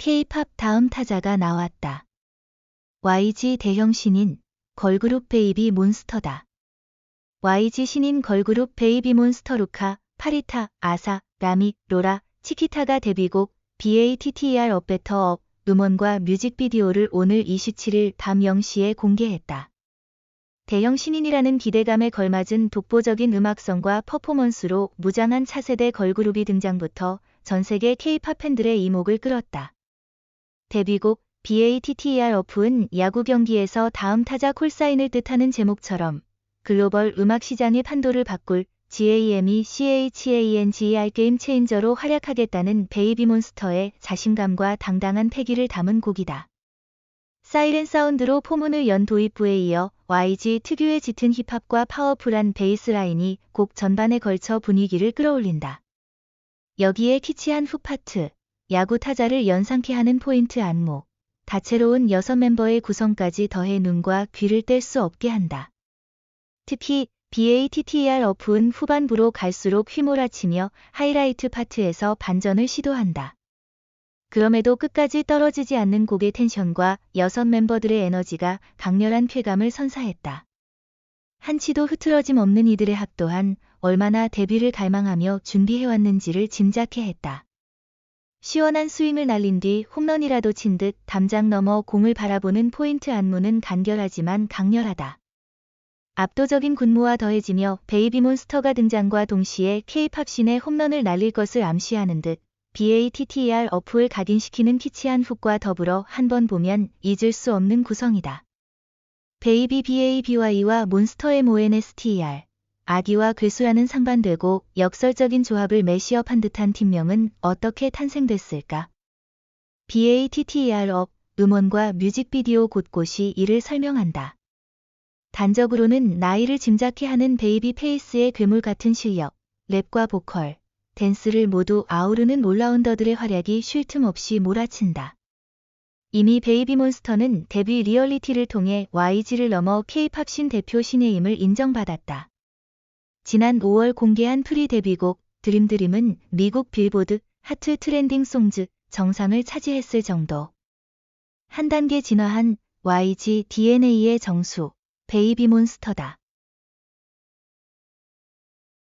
K-팝 다음 타자가 나왔다. YG 대형 신인 걸그룹 베이비 몬스터다. YG 신인 걸그룹 베이비 몬스터 루카, 파리타, 아사, 라미, 로라, 치키타가 데뷔곡 BATTER 업 베터 업 음원과 뮤직비디오를 오늘 27일 밤 0시에 공개했다. 대형 신인이라는 기대감에 걸맞은 독보적인 음악성과 퍼포먼스로 무장한 차세대 걸그룹이 등장부터 전 세계 K-팝 팬들의 이목을 끌었다. 데뷔곡 BATTER 어프은 야구 경기에서 다음 타자 콜사인을 뜻하는 제목처럼 글로벌 음악 시장의 판도를 바꿀 GAME CHANGER 게임 체인저로 활약하겠다는 베이비몬스터의 자신감과 당당한 패기를 담은 곡이다. 사이렌 사운드로 포문을 연 도입부에 이어 YG 특유의 짙은 힙합과 파워풀한 베이스 라인이 곡 전반에 걸쳐 분위기를 끌어올린다. 여기에 키치한 훅 파트, 야구 타자를 연상케 하는 포인트 안무, 다채로운 여섯 멤버의 구성까지 더해 눈과 귀를 뗄 수 없게 한다. 특히 BATTER 어프은 후반부로 갈수록 휘몰아치며 하이라이트 파트에서 반전을 시도한다. 그럼에도 끝까지 떨어지지 않는 곡의 텐션과 여섯 멤버들의 에너지가 강렬한 쾌감을 선사했다. 한치도 흐트러짐 없는 이들의 합 또한 얼마나 데뷔를 갈망하며 준비해왔는지를 짐작해 했다. 시원한 스윙을 날린 뒤 홈런이라도 친 듯 담장 너머 공을 바라보는 포인트 안무는 간결하지만 강렬하다. 압도적인 군무와 더해지며 베이비 몬스터가 등장과 동시에 K-팝 씬의 홈런을 날릴 것을 암시하는 듯 BATTER 어프를 각인시키는 키치한 훅과 더불어 한 번 보면 잊을 수 없는 구성이다. 베이비 BABY와 몬스터 MONSTER 아기와 괴수라는 상반되고 역설적인 조합을 매시업한 듯한 팀명은 어떻게 탄생됐을까? BATTER 업 음원과 뮤직비디오 곳곳이 이를 설명한다. 단적으로는 나이를 짐작케 하는 베이비 페이스의 괴물 같은 실력, 랩과 보컬, 댄스를 모두 아우르는 올라운더들의 활약이 쉴 틈 없이 몰아친다. 이미 베이비 몬스터는 데뷔 리얼리티를 통해 YG를 넘어 K-팝 신 대표 신의 힘을 인정받았다. 지난 5월 공개한 프리 데뷔곡 드림드림은 미국 빌보드 하트 트렌딩 송즈 정상을 차지했을 정도. 한 단계 진화한 YG DNA의 정수, 베이비 몬스터다.